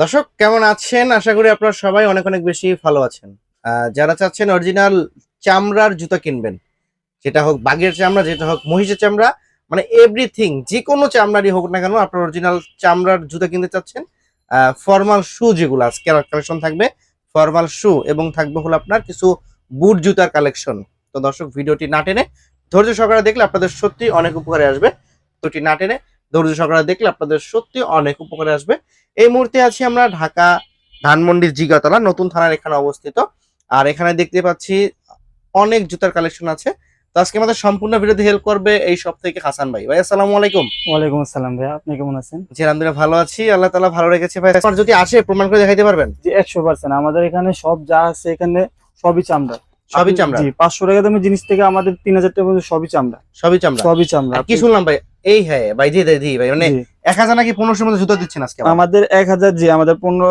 দর্শক, কেমন আছেন? আশা করি আপনারা সবাই অনেক অনেক বেশি ভালো আছেন। যারা চাচ্ছেন অরিজিনাল চামড়ার জুতা কিনবেন, যেটা হোক বাঘের চামড়া, যেটা হোক মহিষের চামড়া মানে এভরিথিং যে কোনো চামড়ারই হোক না কেন, আপনার অরিজিনাল চামড়ার জুতা কিনতে চাচ্ছেন ফর্মাল শু যেগুলো, আজকে কালেকশন থাকবে ফর্মাল শু এবং থাকবে হলো আপনার কিছু বুট জুতার কালেকশন তো দর্শক, ভিডিওটি না টেনে ধৈর্য সহকারে দেখলে আপনাদের সত্যি অনেক উপকারে আসবে। ভিডিওটি না টেনে ধৈর্য সহকারে দেখলে আপনাদের সত্যি অনেক উপকারে আসবে। এই মুহূর্তে আছি আমরা ঢাকা ধানমন্ডির জিগাতলা নতুন থানার এখানে অবস্থিত। আর এখানে দেখতে পাচ্ছি অনেক জুতার কালেকশন আছে। তো আজকে আমাদের সম্পূর্ণ ভিডিওতে হেল্প করবে এই সব থেকে হাসান ভাই। ভাই আসসালামু আলাইকুম। ওয়ালাইকুম আসসালাম ভাইয়া আপনি কেমন আছেন? জি আলহামদুলিল্লাহ ভালো আছি। আল্লাহ তাআলা ভালো রেখেছে ভাই। আমার যদি আসে প্রমাণ করে দেখাইতে পারবেন? জি একশো পার্সেন্ট আমাদের এখানে সব যা আছে এখানে সবই চামড়া। সবই চামড়া? জি পাঁচশো টাকা দামের জিনিস থেকে আমাদের তিন হাজার টাকা পর্যন্ত সবই চামড়া। সবই চামড়া? সবই চামড়া। কি শুনলাম ভাই? এই হ্যাঁ ভাই জি জি ভাই মানে এক হাজার নাকি পনেরোশোর মধ্যে জুতো দিচ্ছেন আজকে আমাদের এক হাজার জি আমাদের পনেরো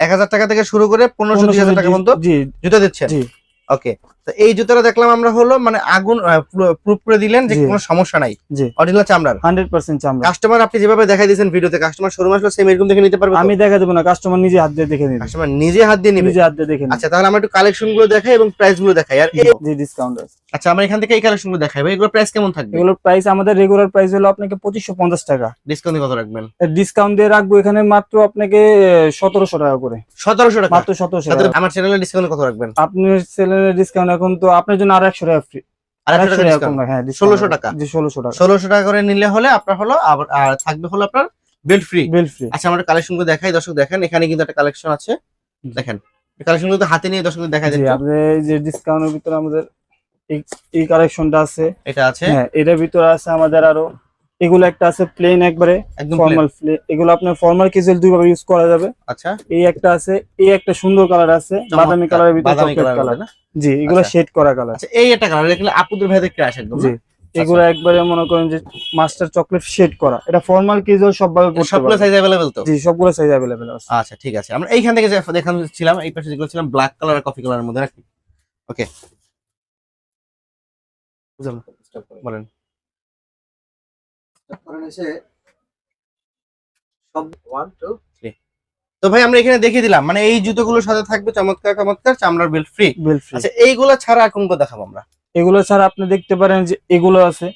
এক হাজার টাকা থেকে শুরু করে পনেরোশো দুই হাজার টাকা পর্যন্ত জি জুতো দিচ্ছেন? জি। ওকে তো এই জুতোটা দেখলাম আমরা হলো মানে আগুন প্রুফ করে দিলেন যে কোনো সমস্যা নাই। জি। অরিজিনাল চামড়ার। হান্ড্রেড পার্সেন্ট চামড়া কাস্টমার আপনি যেভাবে দেখাই দিয়েছেন ভিডিওতে কাস্টমার শোরুম আসলে সেম এরকম দেখে নিতে পারবে আমি দেখা দেবো না কাস্টমার নিজে হাত দিয়ে দেখে নিবে। কাস্টমার নিজে হাত দিয়ে নিবে। নিজে হাত দিয়ে দেখে নিবে। আচ্ছা তাহলে আমরা একটু কালেকশনগুলো দেখাই এবং প্রাইসগুলো দেখাই। আর এই- ডিসকাউন্ট আছে। আচ্ছা আমরা এখান থেকে এই কালেকশনগুলো দেখাই। ভাই এগুলো প্রাইস কেমন থাকবে? এগুলোর প্রাইস আমাদের রেগুলার প্রাইস হলো আপনাকে পঁচিশশো পঞ্চাশ টাকা। ডিসকাউন্ট কত রাখবেন? ডিসকাউন্ট দিয়ে রাখব এখানে মাত্র আপনাকে সতেরোশো টাকা করে। সতেরোশো টাকা? মাত্র সতেরোশো তাহলে টাকা। আমার চ্যানেলে ডিসকাউন্ট কত রাখবেন? আপনার সেলের ডিসকাউন্ট এখন তো আপনার জন্য আরও একশো টাকা ফ্রি টাকা হ্যাঁ 1600 টাকা? ষোলোশো টাকা। ষোলোশো টাকা করে নিলে হলে আপনার হলো আর থাকবে হলো আপনার বেল্ট ফ্রি বিল ফ্রি আচ্ছা আমরা কালেকশনগুলো দেখাই দর্শক দেখেন এখানে কিন্তু একটা কালেকশন আছে। দেখেন কালেকশনগুলো হাতে নিয়ে দর্শক দেখা যায় যে ডিসকাউন্টের ভিতরে আমাদের এই এই কালেকশনটা আছে। এটা আছে। হ্যাঁ এটার ভিতরে আছে আমাদের আরও এগুলো একটা আছে প্লেন একবারে একদম plain। ফর্মাল এগুলো আপনার ফর্মাল ক্যাজুয়াল দুইভাবে ইউজ করা যাবে আচ্ছা এই একটা আছে এই একটা সুন্দর কালার আছে বাদামি চমৎকার। কালারের ভিতরে বাদামি চকলেট কালার কালার না জি এগুলো আচ্ছা। শেড করা কালার আচ্ছা এই একটা কালার দেখলে আপুদের ভাইদের ক্রাশ একদম জি এগুলো একবারে মনে করেন যে মাস্টার চকলেট শেড করা এটা ফর্মাল ক্যাজুয়াল সবভাবে পড়তে সবগুলো পারবে সাইজ অ্যাভেলেবল তো জি সবগুলো সাইজ अवेलेबल আছে আচ্ছা ঠিক আছে আমরা এইখান থেকে যে দেখানো ছিলাম এই পাশে যেগুলো ছিলাম ব্ল্যাক কালার আর কফি কালারের মধ্যে নাকি ওকে বুঝলাম তো ভাই আমরা এখানে দেখিয়ে দিলাম মানে এই জুতোগুলোর সাথে থাকবে চমৎকার চমৎকার চামড়ার বেল্ট ফ্রি বিল ফ্রি আচ্ছা এইগুলো ছাড়া আর কোনগুলো দেখাবো আমরা? এগুলো ছাড়া আপনি দেখতে পারেন যে এগুলো আছে।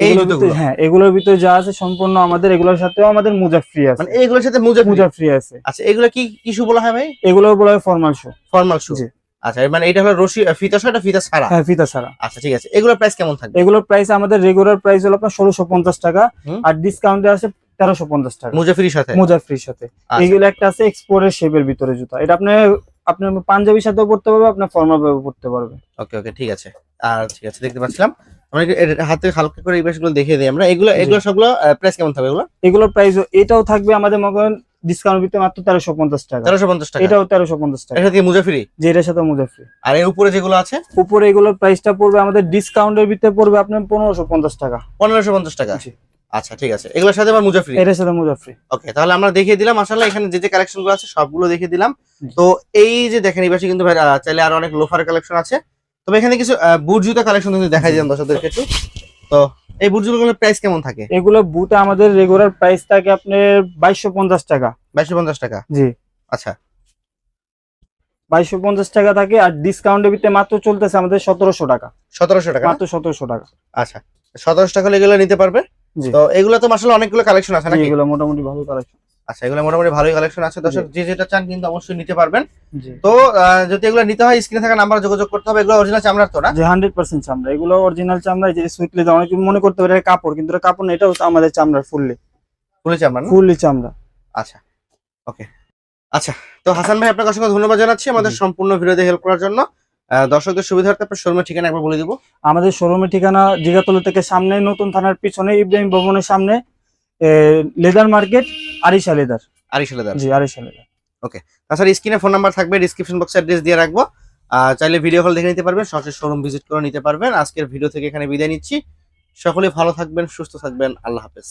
এগুলোর হ্যাঁ এগুলোর ভিতরে যা আছে সম্পূর্ণ আমাদের এগুলোর সাথেও আমাদের মোজা ফ্রি আছে। মানে এইগুলোর সাথে মোজা মোজা ফ্রি আছে। আচ্ছা এগুলো কি কি শু বলা হয় ভাই? এগুলো বলা হয় ফর্মাল শু ফর্মাল শু জি। আচ্ছা মানে এটা হলো রশি ফিতা হ্যাঁ ফিতা আচ্ছা ঠিক আছে। এগুলোর প্রাইস কেমন থাকবে? এগুলোর প্রাইস আমাদের রেগুলার প্রাইস হলো আপনার ষোলোশো পঞ্চাশ টাকা। আর ডিসকাউন্টে আছে তেরোশো পঞ্চাশ টাকা। সাথে? আচ্ছা। এগুলো একটা আছে এক্সপোর্টের শেপের ভিতরে জুতা। এটা আপনি আপনি পাঞ্জাবির সাথেও পড়তে পারবে আপনার ফর্মাল ভাবে পড়তে পারবে ওকে ওকে ঠিক আছে। আর ঠিক আছে দেখতে পাচ্ছিলাম। আমরা হাতে হালকা করে এই দেখিয়ে দিই আমরা। এগুলো এগুলো সবগুলো প্রাইস কেমন থাকবে এগুলো? এগুলোর প্রাইস এটাও থাকবে আমাদের মনে করেন ডিসকাউন্ট ভিতরে মাত্র তেরোশো পঞ্চাশ টাকা। তেরোশো পঞ্চাশ টাকা। এটাও তেরোশো পঞ্চাশ টাকা। এর সাথে মোজা যে এটার সাথে মোজা ফ্রি আর এর উপরে যেগুলো আছে? উপরে এগুলোর প্রাইসটা পড়বে আমাদের ডিসকাউন্টের ভিতরে পড়বে আপনার পনেরোশো পঞ্চাশ টাকা। পনেরোশো পঞ্চাশ টাকা। আচ্ছা ঠিক আছে। এগুলোর সাথে এটার সাথে ওকে তাহলে আমরা দেখিয়ে দিলাম। আসলে এখানে যে যে কালেকশনগুলো আছে সবগুলো দেখিয়ে দিলাম। তো এই যে দেখেন এই পাশে কিন্তু ভাই চাইলে আরও অনেক লোফার কালেকশন আছে। তবে এখানে কিছু বুট জুতা কালেকশন কিন্তু দেখাই দিলাম দর্শকদেরকে একটু। তো এই বুট জুতোগুলোর প্রাইস কেমন থাকে? এগুলো বুট আমাদের রেগুলার প্রাইস থাকে আপনার বাইশশো পঞ্চাশ টাকা। বাইশশো পঞ্চাশ টাকা? জি। আচ্ছা। বাইশশো পঞ্চাশ টাকা থাকে আর ডিসকাউন্টে ভিতরে মাত্র চলতেছে আমাদের সতেরোশো টাকা। সতেরোশো টাকা মাত্র সতেরোশো টাকা। আচ্ছা। সতেরোশো টাকা হলে এগুলো নিতে পারবে। তো এগুলো তো আসলে অনেকগুলো কালেকশন আছে নাকি? এগুলো মোটামুটি ভালো কালেকশন আচ্ছা এগুলো মোটামুটি ভালোই কালেকশন আছে। দর্শক যে যেটা চান কিন্তু অবশ্যই নিতে পারবেন। তো যদি এগুলো নিতে হয় স্ক্রিনে থাকা নাম্বার যোগাযোগ করতে হবে। এগুলো অরিজিনাল চামড়ার তো না? যে হান্ড্রেড পার্সেন্ট চামড়া। এগুলো অরিজিনাল চামড়া এই যে সুইট লেদার অনেকে মনে করতে পারে কাপড় কিন্তু এটা কাপড় না এটাও আমাদের চামড়ার ফুললি ফুলে চামড়া না? ফুললি চামড়া। আচ্ছা ওকে আচ্ছা তো হাসান ভাই আপনাকে অসংখ্য ধন্যবাদ জানাচ্ছি আমাদের সম্পূর্ণ ভিডিওতে হেল্প করার জন্য। দর্শকদের সুবিধার্থে আপনার শোরুমের ঠিকানা একবার বলে দিব। আমাদের শোরুমের ঠিকানা জিগাতলা থেকে সামনে নতুন থানার পিছনে ইব্রাহিম ভবনের সামনে leather market Arisha leather Arish দেন জি আরিশা লেদার তাছাড়া স্ক্রিনে ফোন নাম্বার থাকবে ডিসক্রিপশন বক্সে অ্যাড্রেস দিয়ে রাখব। আহ, চাইলে ভিডিও কল দেখে নিতে পারবেন সরাসরি শোরুম ভিজিট করে নিতে পারবেন। আজকের ভিডিও থেকে এখানে বিদায় নিচ্ছি। সকলে ভালো থাকবেন সুস্থ থাকবেন। আল্লাহ হাফেজ।